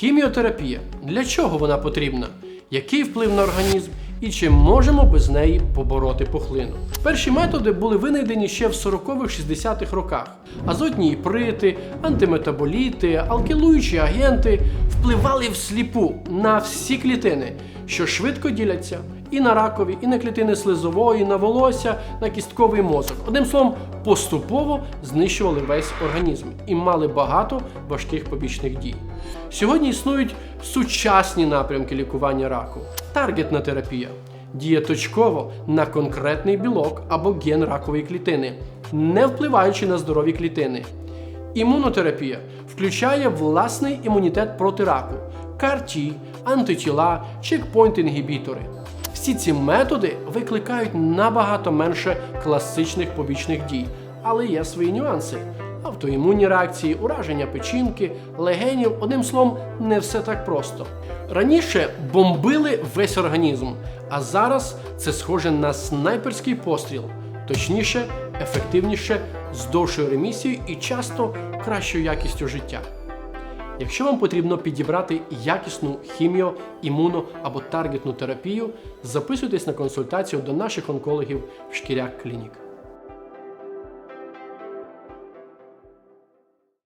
Хіміотерапія. Для чого вона потрібна? Який вплив на організм і чи можемо без неї побороти пухлину? Перші методи були винайдені ще в 40-60-х роках. Азотні іприти, антиметаболіти, алкілуючі агенти впливали всліпу на всі клітини, що швидко діляться і на ракові, і на клітини слизової, на волосся, на кістковий мозок. Одним словом, поступово знищували весь організм і мали багато важких побічних дій. Сьогодні існують сучасні напрямки лікування раку. Таргетна терапія діє точково на конкретний білок або ген ракової клітини, не впливаючи на здорові клітини. Імунотерапія включає власний імунітет проти раку, CAR-T, антитіла, чекпойнт-інгібітори. Всі ці методи викликають набагато менше класичних побічних дій, але є свої нюанси. Автоімунні реакції, ураження печінки, легенів, одним словом, не все так просто. Раніше бомбили весь організм, а зараз це схоже на снайперський постріл, точніше, ефективніше, з довшою ремісією і часто кращою якістю життя. Якщо вам потрібно підібрати якісну хіміо, імуно або таргетну терапію, записуйтесь на консультацію до наших онкологів в Шкіряк Клінік.